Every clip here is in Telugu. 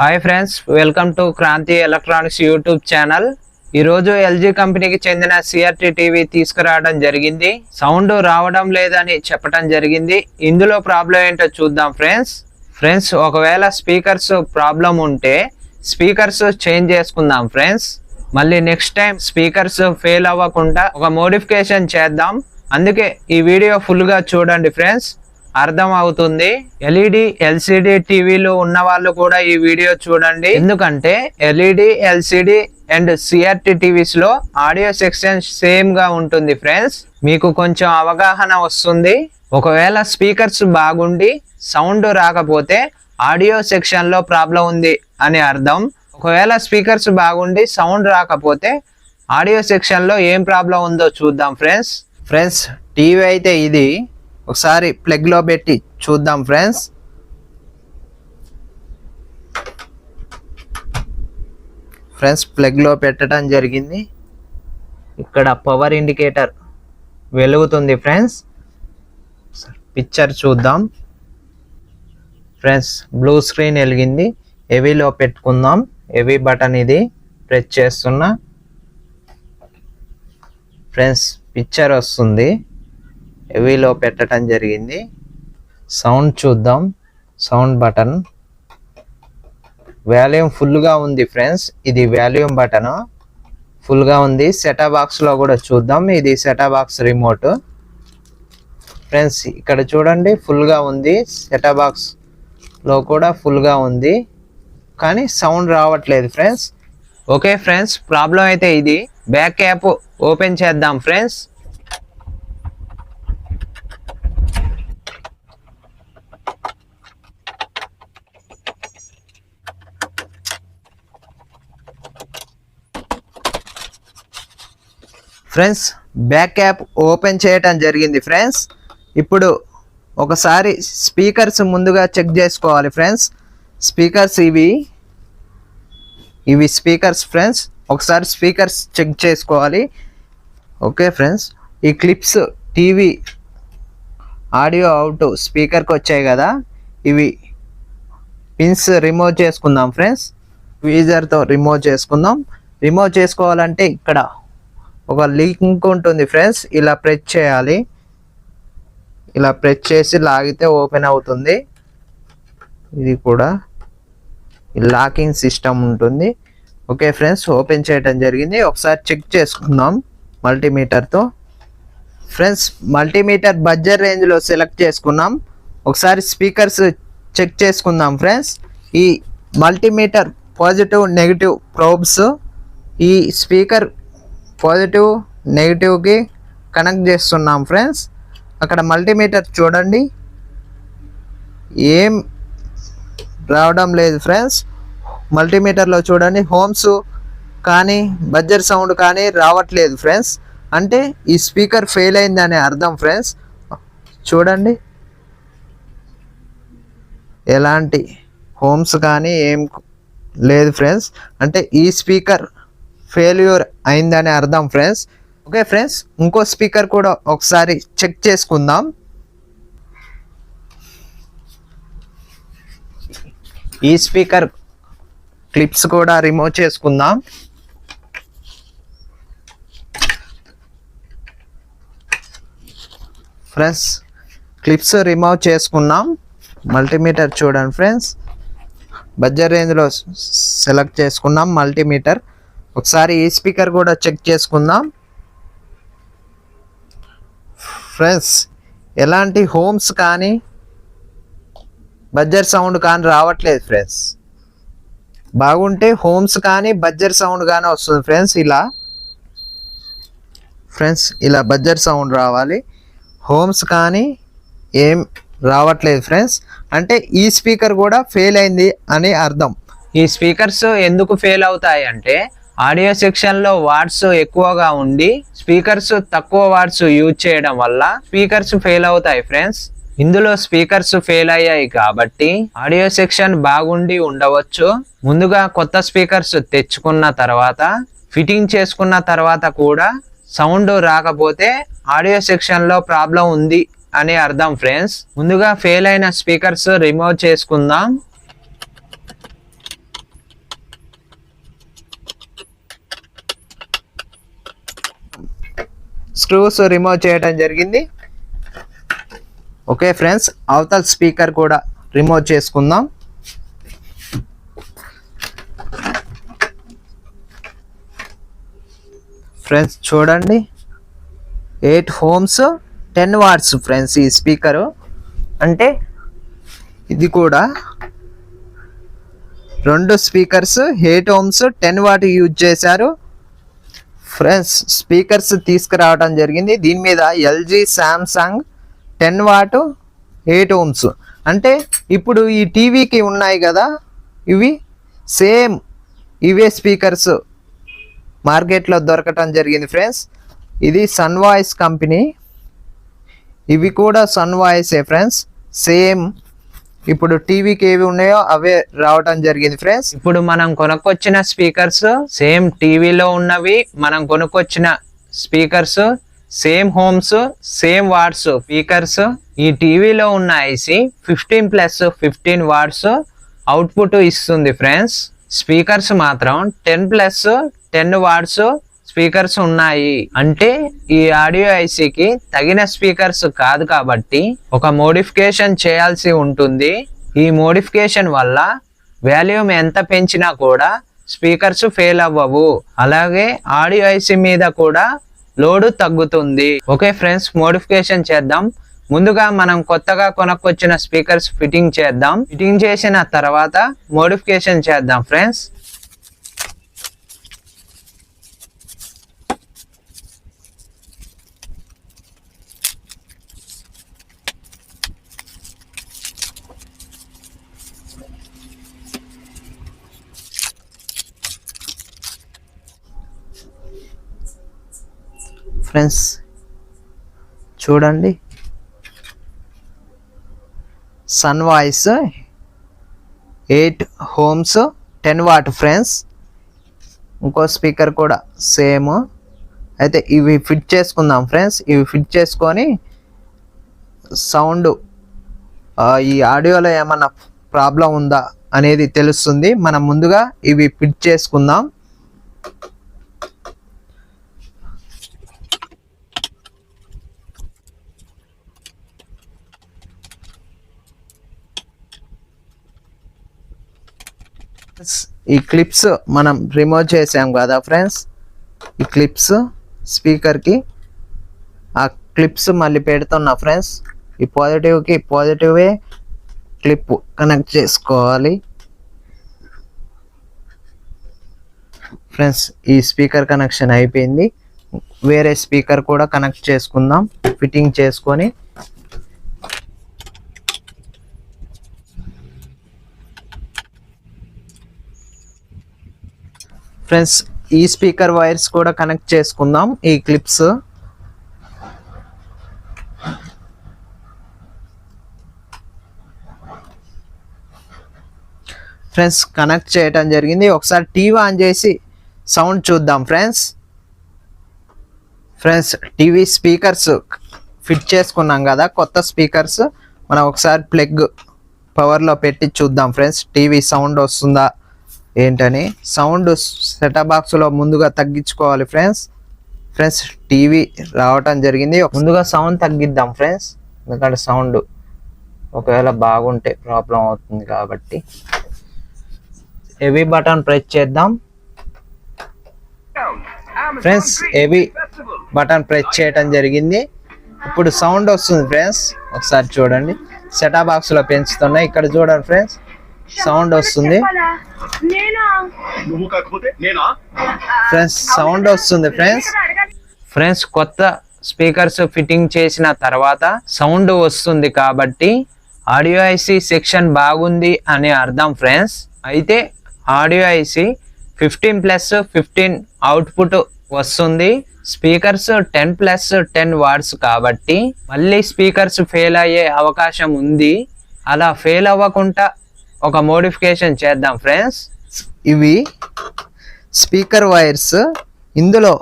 Hi friends welcome to Kranti electronics YouTube channel ఈరోజు ఎల్జీ కంపెనీకి చెందిన సిఆర్టీ టీవీ తీసుకురావడం జరిగింది. సౌండ్ రావడం లేదని చెప్పడం జరిగింది. ఇందులో ప్రాబ్లం ఏంటో చూద్దాం ఫ్రెండ్స్ ఫ్రెండ్స్ ఒకవేళ స్పీకర్స్ ప్రాబ్లం ఉంటే స్పీకర్స్ చేంజ్ చేసుకుందాం ఫ్రెండ్స్ మళ్ళీ నెక్స్ట్ టైం స్పీకర్స్ ఫెయిల్ అవ్వకుండా ఒక మోడిఫికేషన్ చేద్దాం. అందుకే ఈ వీడియో ఫుల్గా చూడండి ఫ్రెండ్స్ అర్థం అవుతుంది ఎల్ఈడి ఎల్సిడి టీవీలు ఉన్న వాళ్ళు కూడా ఈ వీడియో చూడండి. ఎందుకంటే ఎల్ఈడి ఎల్సిడి అండ్ సిఆర్టీ టీవీస్లో ఆడియో సెక్షన్ సేమ్గా ఉంటుంది ఫ్రెండ్స్. మీకు కొంచెం అవగాహన వస్తుంది. ఒకవేళ స్పీకర్స్ బాగుండి సౌండ్ రాకపోతే ఆడియో సెక్షన్లో ప్రాబ్లం ఉంది అని అర్థం. ఒకవేళ స్పీకర్స్ బాగుండి సౌండ్ రాకపోతే ఆడియో సెక్షన్లో ఏం ప్రాబ్లం ఉందో చూద్దాం ఫ్రెండ్స్. ఫ్రెండ్స్ టీవీ అయితే ఇది. ఒకసారి ప్లగ్లో పెట్టి చూద్దాం ఫ్రెండ్స్. ఫ్రెండ్స్ ప్లగ్లో పెట్టడం జరిగింది. ఇక్కడ పవర్ ఇండికేటర్ వెలుగుతుంది ఫ్రెండ్స్. పిక్చర్ చూద్దాం. ఫ్రెండ్స్ బ్లూ స్క్రీన్ వెలిగింది. హెవీలో పెట్టుకుందాం. హెవీ బటన్ ఇది. ప్రెస్ చేస్తున్నా. ఫ్రెండ్స్ పిక్చర్ వస్తుంది. హెవీలో పెట్టడం జరిగింది. సౌండ్ చూద్దాం. సౌండ్ బటన్ వాల్యూమ్ ఫుల్గా ఉంది ఫ్రెండ్స్ ఇది వాల్యూమ్ బటన్ ఫుల్గా ఉంది. సెటా బాక్స్లో కూడా చూద్దాం. ఇది సెటా బాక్స్ రిమోట్ ఫ్రెండ్స్ ఇక్కడ చూడండి ఫుల్గా ఉంది. సెటా బాక్స్లో కూడా ఫుల్గా ఉంది. కానీ సౌండ్ రావట్లేదు ఫ్రెండ్స్ ఓకే ఫ్రెండ్స్ ప్రాబ్లం అయితే ఇది. బ్యాక్ యాప్ ఓపెన్ చేద్దాం friends friends back app open చేయటం జరిగింది ఫ్రెండ్స్. ఇప్పుడు ఒకసారి స్పీకర్స్ ముందుగా చెక్ చేసుకోవాలి ఫ్రెండ్స్. స్పీకర్స్ ఇవి ఇవి స్పీకర్స్ ఫ్రెండ్స్. ఒకసారి స్పీకర్స్ చెక్ చేసుకోవాలి. Okay friends. ఈ క్లిప్స్ టీవీ ఆడియో అవుట్ స్పీకర్కి వచ్చాయి కదా. ఇవి పిన్స్ రిమూవ్ చేసుకుందాం ఫ్రెండ్స్. వీజర్తో రిమూవ్ చేసుకుందాం. రిమూవ్ చేసుకోవాలంటే ఇక్కడ ఒక లింక్ ఉంటుంది ఫ్రెండ్స్ ఇలా ప్రెస్ చేయాలి. ఇలా ప్రెస్ చేసి లాగితే ఓపెన్ అవుతుంది. ఇది కూడా లాకింగ్ సిస్టమ్ ఉంటుంది. ఓకే ఫ్రెండ్స్ ఓపెన్ చేయడం జరిగింది. ఒకసారి చెక్ చేసుకుందాం మల్టీమీటర్తో. ఫ్రెండ్స్ మల్టీమీటర్ బడ్జెట్ రేంజ్లో సెలెక్ట్ చేసుకున్నాం ఒకసారి స్పీకర్స్ చెక్ చేసుకుందాం ఫ్రెండ్స్. ఈ మల్టీమీటర్ పాజిటివ్ నెగిటివ్ ప్రోబ్స్ ఈ స్పీకర్ పాజిటివ్ నెగిటివ్కి కనెక్ట్ చేస్తున్నాం ఫ్రెండ్స్. అక్కడ మల్టీమీటర్ చూడండి. ఏం రావడం లేదు ఫ్రెండ్స్. మల్టీమీటర్లో చూడండి హోమ్స్ కానీ బజ్జర్ సౌండ్ కానీ రావట్లేదు ఫ్రెండ్స్. అంటే ఈ స్పీకర్ ఫెయిల్ అయిందనే అర్థం ఫ్రెండ్స్. చూడండి. ఎలాంటి హోమ్స్ కానీ ఏం లేదు ఫ్రెండ్స్. అంటే ఈ స్పీకర్ ఫెయిల్యూర్ అయిందని అర్థం ఫ్రెండ్స్ ఓకే ఫ్రెండ్స్ ఇంకో స్పీకర్ కూడా ఒకసారి చెక్ చేసుకుందాం. ఈ స్పీకర్ క్లిప్స్ కూడా రిమూవ్ చేసుకుందాం. ఫ్రెండ్స్ క్లిప్స్ రిమూవ్ చేసుకున్నాం. మల్టీమీటర్ చూడండి ఫ్రెండ్స్ బడ్జెట్ రేంజ్లో సెలెక్ట్ చేసుకున్నాం మల్టీమీటర్ ఒకసారి ఈ స్పీకర్ కూడా చెక్ చేసుకుందాం. ఫ్రెండ్స్ ఎలాంటి హోమ్స్ కానీ బజ్జర్ సౌండ్ కానీ రావట్లేదు ఫ్రెండ్స్. బాగుంటే హోమ్స్ కానీ బజ్జర్ సౌండ్ కానీ వస్తుంది ఫ్రెండ్స్ ఇలా. ఫ్రెండ్స్ ఇలా బజ్జర్ సౌండ్ రావాలి. హోమ్స్ కానీ ఏం రావట్లేదు ఫ్రెండ్స్. అంటే ఈ స్పీకర్ కూడా ఫెయిల్ అయింది అని అర్థం. ఈ స్పీకర్స్ ఎందుకు ఫెయిల్ అవుతాయి అంటే ఆడియో సెక్షన్లో వాట్స్ ఎక్కువగా ఉండి స్పీకర్స్ తక్కువ వాట్స్ యూజ్ చేయడం వల్ల స్పీకర్స్ ఫెయిల్ అవుతాయి ఫ్రెండ్స్. ఇందులో స్పీకర్స్ ఫెయిల్ అయ్యాయి కాబట్టి ఆడియో సెక్షన్ బాగుండి ఉండవచ్చు. ముందుగా కొత్త స్పీకర్స్ తెచ్చుకున్న తర్వాత ఫిట్టింగ్ చేసుకున్న తర్వాత కూడా సౌండ్ రాకపోతే ఆడియో సెక్షన్లో ప్రాబ్లం ఉంది అనే అర్థం ఫ్రెండ్స్. ముందుగా ఫెయిల్ అయిన స్పీకర్స్ రిమూవ్ చేసుకుందాం. స్క్రూస్ రిమూవ్ చేయడం జరిగింది. ఓకే ఫ్రెండ్స్ అవతల స్పీకర్ కూడా రిమూవ్ చేసుకుందాం. ఫ్రెండ్స్ చూడండి. Eight ohms ten watts friends ఈ స్పీకరు. అంటే ఇది కూడా రెండు speakers eight ohms ten watt use చేశారు. ఫ్రెండ్స్ స్పీకర్స్ తీసుకురావడం జరిగింది. దీని మీద LG Samsung ten watt eight ohms. అంటే ఇప్పుడు ఈ టీవీకి ఉన్నాయి కదా ఇవి సేమ్ ఇవే స్పీకర్స్ మార్కెట్లో దొరకటం జరిగింది ఫ్రెండ్స్. ఇది సన్ వాయిస్ కంపెనీ. ఇవి కూడా సన్ వాయిసే ఫ్రెండ్స్. సేమ్ ఇప్పుడు టీవీకి ఏవి ఉన్నాయో అవే రావటం జరిగింది ఫ్రెండ్స్ ఇప్పుడు మనం కొనుక్కొచ్చిన స్పీకర్స్ సేమ్ టీవీలో ఉన్నవి మనం కొనుక్కొచ్చిన speakers same ohms same watts speakers ఈ టీవీలో ఉన్న IC fifteen plus fifteen watts output ఇస్తుంది ఫ్రెండ్స్ స్పీకర్స్ మాత్రం ten plus ten watts speakers ఉన్నాయి. అంటే ఈ ఆడియో ఐసీకి తగిన స్పీకర్స్ కాదు కాబట్టి ఒక మోడిఫికేషన్ చేయాల్సి ఉంటుంది. ఈ మోడిఫికేషన్ వల్ల వాల్యూమ్ ఎంత పెంచినా కూడా స్పీకర్స్ ఫెయిల్ అవ్వవు. అలాగే ఆడియో ఐసీ మీద కూడా లోడు తగ్గుతుంది. ఓకే ఫ్రెండ్స్ మోడిఫికేషన్ చేద్దాం. ముందుగా మనం కొత్తగా కొనుక్కొచ్చిన స్పీకర్స్ ఫిట్టింగ్ చేద్దాం. ఫిట్టింగ్ చేసిన తర్వాత మోడిఫికేషన్ చేద్దాం ఫ్రెండ్స్. ఫ్రెండ్స్ చూడండి. Sun voice eight ohms ten watt friends ఇంకో స్పీకర్ కూడా సేమ్ అయితే ఇవి ఫిట్ చేసుకుందాం ఫ్రెండ్స్ ఇవి ఫిట్ చేసుకొని సౌండ్ ఈ ఆడియోలో ఏమన్నా ప్రాబ్లం ఉందా అనేది తెలుస్తుంది. మనం ముందుగా ఇవి ఫిట్ చేసుకుందాం. ఈ క్లిప్స్ మనం రిమూవ్ చేసాం కదా ఫ్రెండ్స్ ఈ క్లిప్స్ స్పీకర్కి ఆ క్లిప్స్ మళ్ళీ పెడుతున్నా ఫ్రెండ్స్ ఈ పాజిటివ్కి పాజిటివే క్లిప్ కనెక్ట్ చేసుకోవాలి. ఫ్రెండ్స్ ఈ స్పీకర్ కనెక్షన్ అయిపోయింది. వేరే స్పీకర్ కూడా కనెక్ట్ చేసుకుందాం ఫిట్టింగ్ చేసుకొని. ఫ్రెండ్స్ ఈ స్పీకర్ వైర్స్ కూడా కనెక్ట్ చేసుకుందాం ఈ క్లిప్స్. ఫ్రెండ్స్ కనెక్ట్ చేయటం జరిగింది. ఒకసారి టీవీ ఆన్ చేసి సౌండ్ చూద్దాం friends. Friends TV speakers fit చేసుకున్నాం కదా కొత్త స్పీకర్స్. మనం ఒకసారి ప్లగ్ పవర్లో పెట్టి చూద్దాం ఫ్రెండ్స్. టీవీ సౌండ్ వస్తుందా? ఏంటని సౌండ్ సెటప్ బాక్స్లో ముందుగా తగ్గించుకోవాలి ఫ్రెండ్స్. ఫ్రెండ్స్ టీవీ రావటం జరిగింది. ముందుగా సౌండ్ తగ్గిద్దాం ఫ్రెండ్స్. ఎందుకంటే సౌండ్ ఒకవేళ బాగుంటే ప్రాబ్లం అవుతుంది కాబట్టి. హెవీ బటన్ ప్రెస్ చేద్దాం. ఫ్రెండ్స్ హెవీ బటన్ ప్రెస్ చేయటం జరిగింది. ఇప్పుడు సౌండ్ వస్తుంది ఫ్రెండ్స్. ఒకసారి చూడండి. సెటా బాక్స్లో పెంచుతున్నాయి ఇక్కడ చూడండి ఫ్రెండ్స్. సౌండ్ వస్తుంది. ఫ్రెండ్స్ సౌండ్ వస్తుంది ఫ్రెండ్స్. ఫ్రెండ్స్ కొత్త స్పీకర్స్ ఫిట్టింగ్ చేసిన తర్వాత సౌండ్ వస్తుంది కాబట్టి ఆడియో ఐసి సెక్షన్ బాగుంది అని అర్థం ఫ్రెండ్స్. అయితే audio IC fifteen plus fifteen output వస్తుంది. Speakers ten plus ten watts కాబట్టి మళ్ళీ స్పీకర్స్ ఫెయిల్ అయ్యే అవకాశం ఉంది. అలా ఫెయిల్ అవ్వకుండా ఒక మోడిఫికేషన్ చేద్దాం ఫ్రెండ్స్ ఇవి స్పీకర్ వైర్స్ ఇందులో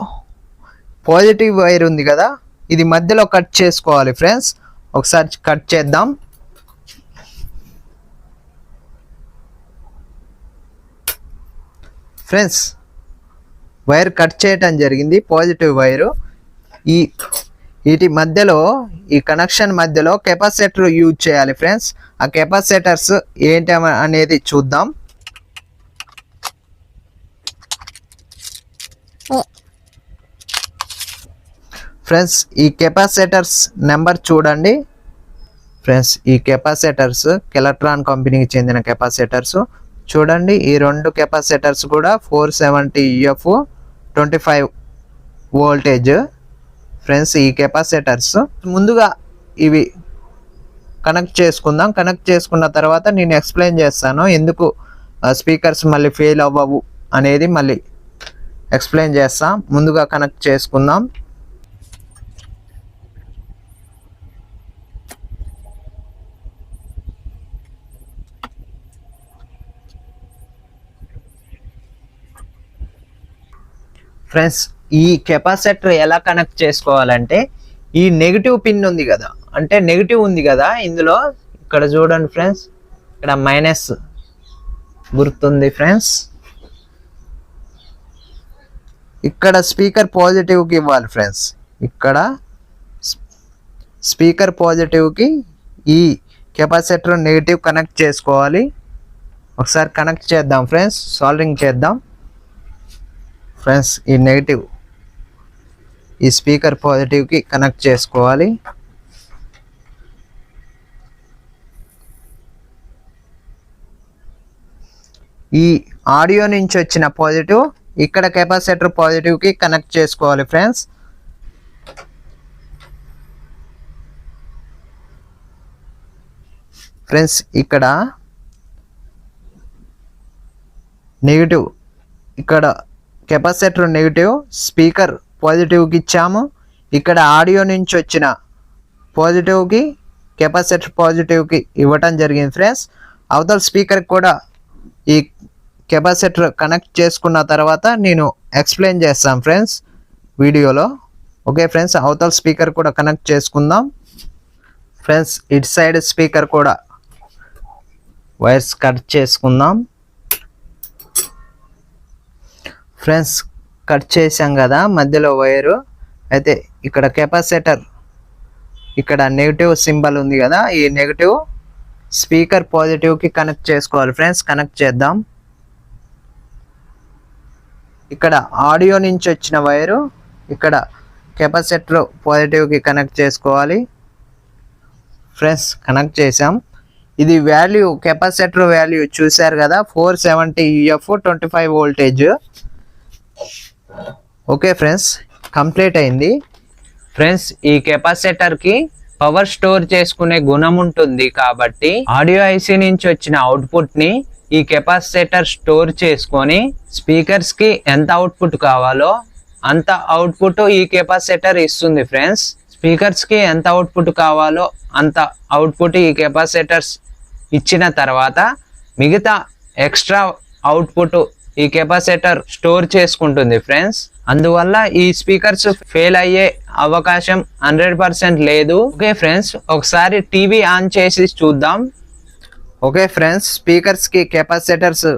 పాజిటివ్ వైర్ ఉంది కదా ఇది మధ్యలో కట్ చేసుకోవాలి ఫ్రెండ్స్ ఒకసారి కట్ చేద్దాం. ఫ్రెండ్స్ వైర్ కట్ చేయటం జరిగింది పాజిటివ్ వైరు ఈ వీటి మధ్యలో ఈ కనెక్షన్ మధ్యలో కెపాసిటర్ యూజ్ చేయాలి ఫ్రెండ్స్ ఆ కెపాసిటర్స్ ఏంటి అనేది చూద్దాం. ఫ్రెండ్స్ ఈ కెపాసిటర్స్ నెంబర్ చూడండి. ఫ్రెండ్స్ ఈ కెపాసిటర్స్ కెలట్రాన్ కంపెనీకి చెందిన కెపాసిటర్స్ చూడండి ఈ రెండు కెపాసిటర్స్ కూడా four seventy UF twenty five voltage friends ఈ కెపాసిటర్స్ ముందుగా ఇవి కనెక్ట్ చేసుకుందాం. కనెక్ట్ చేసుకున్న తర్వాత నేను ఎక్స్ప్లెయిన్ చేస్తాను ఎందుకు స్పీకర్స్ మళ్ళీ ఫెయిల్ అవ్వవు అనేది మళ్ళీ ఎక్స్ప్లెయిన్ చేస్తాం. ముందుగా కనెక్ట్ చేసుకుందాం. ఫ్రెండ్స్ ఈ కెపాసిటర్ ఎలా కనెక్ట్ చేసుకోవాలంటే ఈ నెగిటివ్ పిన్ ఉంది కదా. అంటే నెగిటివ్ ఉంది కదా ఇందులో ఇక్కడ చూడండి ఫ్రెండ్స్ ఇక్కడ మైనస్ గుర్తుంది ఫ్రెండ్స్ ఇక్కడ స్పీకర్ పాజిటివ్కి ఇవ్వాలి ఫ్రెండ్స్ ఇక్కడ స్పీకర్ పాజిటివ్కి ఈ కెపాసిటర్ నెగిటివ్ కనెక్ట్ చేసుకోవాలి. ఒకసారి కనెక్ట్ చేద్దాం ఫ్రెండ్స్ సాల్వింగ్ చేద్దాం. ఫ్రెండ్స్ ఈ నెగిటివ్ ఈ స్పీకర్ పాజిటివ్కి కనెక్ట్ చేసుకోవాలి. ఈ ఆడియో నుంచి వచ్చిన పాజిటివ్ ఇక్కడ కెపాసిటర్ పాజిటివ్కి కనెక్ట్ చేసుకోవాలి ఫ్రెండ్స్. ఫ్రెండ్స్ ఇక్కడ నెగిటివ్ ఇక్కడ కెపాసిటర్ నెగిటివ్ స్పీకర్ పాజిటివ్కి ఇచ్చాము. ఇక్కడ ఆడియో నుంచి వచ్చిన పాజిటివ్కి కెపాసిటర్ పాజిటివ్కి ఇవ్వటం జరిగింది ఫ్రెండ్స్. అవతల స్పీకర్ కూడా ఈ కెపాసిటర్ కనెక్ట్ చేసుకున్న తర్వాత నేను ఎక్స్ప్లెయిన్ చేస్తాను ఫ్రెండ్స్ వీడియోలో. ఓకే ఫ్రెండ్స్ అవతల స్పీకర్ కూడా కనెక్ట్ చేసుకుందాం. ఫ్రెండ్స్ ఇటు సైడ్ స్పీకర్ కూడా వైర్స్ కట్ చేసుకుందాం. ఫ్రెండ్స్ కట్ చేసాం కదా మధ్యలో వైరు. అయితే ఇక్కడ కెపాసిటర్ ఇక్కడ నెగిటివ్ సింబల్ ఉంది కదా ఈ నెగిటివ్ స్పీకర్ పాజిటివ్కి కనెక్ట్ చేసుకోవాలి ఫ్రెండ్స్ కనెక్ట్ చేద్దాం. ఇక్కడ ఆడియో నుంచి వచ్చిన వైరు ఇక్కడ కెపాసిటర్ పాజిటివ్కి కనెక్ట్ చేసుకోవాలి. ఫ్రెండ్స్ కనెక్ట్ చేసాం ఇది వాల్యూ కెపాసిటర్ వాల్యూ చూశారు కదా four seventy UF twenty five voltage. Okay friends complete అయింది. ఫ్రెండ్స్ ఈ కెపాసిటర్కి పవర్ స్టోర్ చేసుకునే గుణం ఉంటుంది కాబట్టి ఆడియో ఐసి నుంచి వచ్చిన అవుట్పుట్ని ఈ కెపాసిటర్ స్టోర్ చేసుకొని స్పీకర్స్కి ఎంత అవుట్పుట్ కావాలో అంత అవుట్పుట్ ఈ కెపాసిటర్ ఇస్తుంది ఫ్రెండ్స్ స్పీకర్స్కి ఎంత అవుట్పుట్ కావాలో అంత అవుట్పుట్ ఈ కెపాసిటర్స్ ఇచ్చిన తర్వాత మిగతా ఎక్స్ట్రా అవుట్పుట్ ఈ కెపాసిటర్ స్టోర్ చేసుకుంటుంది ఫ్రెండ్స్. అందువల్ల ఈ స్పీకర్స్ ఫెయిల్ అయ్యే అవకాశం హండ్రెడ్ పర్సెంట్ లేదు. ఓకే ఫ్రెండ్స్ ఒకసారి టీవీ ఆన్ చేసి చూద్దాం. ఓకే ఫ్రెండ్స్ స్పీకర్స్కి కెపాసిటర్స్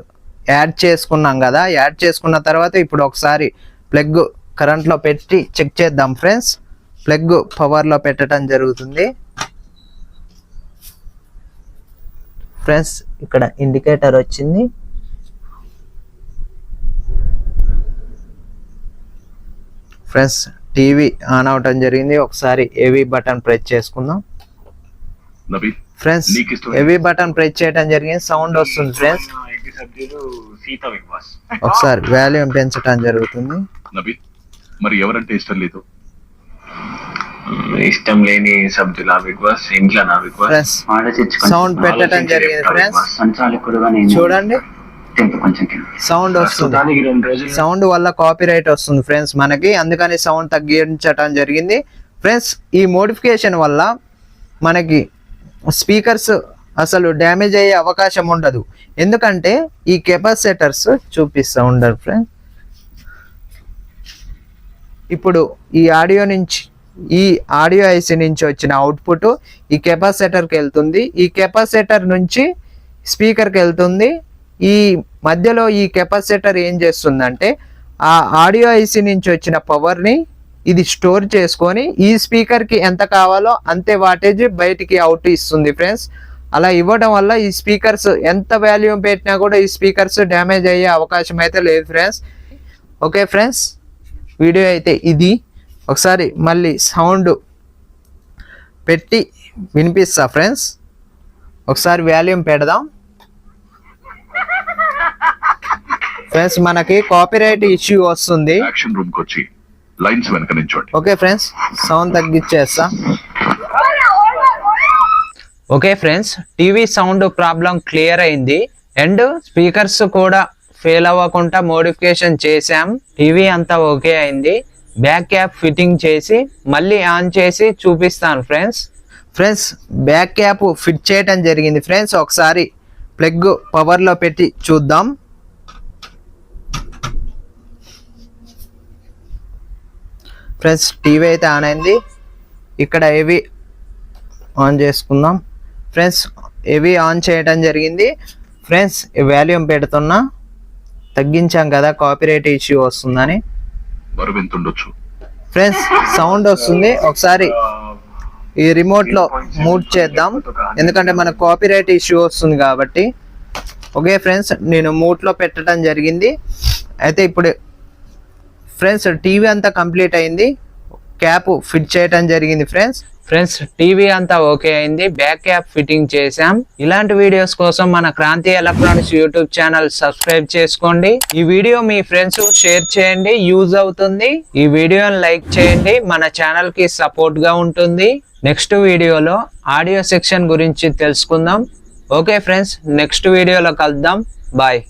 యాడ్ చేసుకున్నాం కదా యాడ్ చేసుకున్న తర్వాత ఇప్పుడు ఒకసారి ప్లగ్ కరెంట్లో పెట్టి చెక్ చేద్దాం ఫ్రెండ్స్. ప్లగ్ పవర్లో పెట్టడం జరుగుతుంది. ఫ్రెండ్స్ ఇక్కడ ఇండికేటర్ వచ్చింది. ఫ్రెండ్స్ టీవీ ఆన్ అవటం జరిగింది. ఒకసారి ఏవి బటన్ ప్రెస్ చేసుకుందాం. ఫ్రెండ్స్. ఏవి బటన్ ప్రెస్ చేయడం జరిగింది. సౌండ్ వస్తుంది ఫ్రెండ్స్. ఒకసారి వాల్యూమ్ పెంచడం జరుగుతుంది. మరి ఎవరంటే ఇష్టం లేదు? ఇష్టం లేని సభ్యుల బిగ్ బాస్ ఇంట్లో నా బిగ్ బాస్ సౌండ్ పెట్టడం జరిగింది ఫ్రెండ్స్. చూడండి. సౌండ్ వస్తుంది. సౌండ్ వల్ల కాపీ రైట్ వస్తుంది ఫ్రెండ్స్ మనకి. అందుకని సౌండ్ తగ్గించటం జరిగింది. ఫ్రెండ్స్ ఈ మోడిఫికేషన్ వల్ల మనకి స్పీకర్స్ అసలు డ్యామేజ్ అయ్యే అవకాశం ఉండదు. ఎందుకంటే ఈ కెపాసిటర్స్ చూపిస్తూ ఉండరు ఫ్రెండ్స్ ఇప్పుడు ఈ ఆడియో నుంచి ఈ ఆడియో ఐసి నుంచి వచ్చిన అవుట్పుట్ ఈ కెపాసిటర్కి వెళ్తుంది. ఈ కెపాసిటర్ నుంచి స్పీకర్కి వెళ్తుంది. ఈ మధ్యలో ఈ కెపాసిటర్ ఏం చేస్తుందంటే ఆ ఆడియో ఐసి నుంచి వచ్చిన పవర్ని ఇది స్టోర్ చేసుకొని ఈ స్పీకర్కి ఎంత కావాలో అంతే వాటేజ్ బయటికి అవుట్ ఇస్తుంది ఫ్రెండ్స్ అలా ఇవ్వడం వల్ల ఈ స్పీకర్స్ ఎంత వాల్యూమ్ పెట్టినా కూడా ఈ స్పీకర్స్ డ్యామేజ్ అయ్యే అవకాశం అయితే లేదు ఫ్రెండ్స్ ఓకే ఫ్రెండ్స్ వీడియో అయితే ఇది. ఒకసారి మళ్ళీ సౌండ్ పెట్టి వినిపిస్తా ఫ్రెండ్స్ ఒకసారి వాల్యూమ్ పెడదాం. ఫ్రెండ్స్ మనకి కాపీరైట్ ఇష్యూ వస్తుంది. యాక్షన్ రూమ్కి వచ్చి లైన్స్ వెనక నించోండి okay friends sound తగ్గించేస్తా. Okay friends TV sound problem clear అయింది. అండ్ స్పీకర్స్ కూడా ఫెయిల్ అవ్వకుండా మోడిఫికేషన్ చేసాం టీవీ అంతా ఓకే అయింది. బ్యాక్ క్యాప్ ఫిట్టింగ్ చేసి మళ్ళీ ఆన్ చేసి చూపిస్తాను friends friends back cap fit చేయడం జరిగింది. ఫ్రెండ్స్ ఒకసారి ప్లగ్ పవర్లో పెట్టి చూద్దాం. ఫ్రెండ్స్ టీవీ అయితే ఆన్ అయింది. ఇక్కడ ఏవి ఆన్ చేసుకుందాం. ఫ్రెండ్స్ ఏవి ఆన్ చేయడం జరిగింది. ఫ్రెండ్స్ వాల్యూమ్ పెడుతున్నా. తగ్గించాం కదా కాపీరైట్ ఇష్యూ వస్తుందని. ఉండొచ్చు ఫ్రెండ్స్ సౌండ్ వస్తుంది. ఒకసారి ఈ రిమోట్లో మూవ్ చేద్దాం. ఎందుకంటే మనకు కాపీరైట్ ఇష్యూ వస్తుంది కాబట్టి. ఓకే ఫ్రెండ్స్ నేను మూట్లో పెట్టడం జరిగింది. అయితే ఇప్పుడు ఫ్రెండ్స్ టీవీ అంతా కంప్లీట్ అయింది. క్యాప్ ఫిట్ చేయటం జరిగింది ఫ్రెండ్స్. ఫ్రెండ్స్ టీవీ అంతా ఓకే అయింది. బ్యాక్ క్యాప్ ఫిట్టింగ్ చేసాం ఇలాంటి వీడియోస్ కోసం మన Kranti electronics YouTube channel subscribe చేసుకోండి. ఈ వీడియో మీ ఫ్రెండ్స్ షేర్ చేయండి యూజ్ అవుతుంది. ఈ వీడియోని లైక్ చేయండి మన ఛానల్కి సపోర్ట్గా ఉంటుంది. నెక్స్ట్ వీడియోలో ఆడియో సెక్షన్ గురించి తెలుసుకుందాం. ఓకే ఫ్రెండ్స్ నెక్స్ట్ వీడియోలో కలుద్దాం. బాయ్.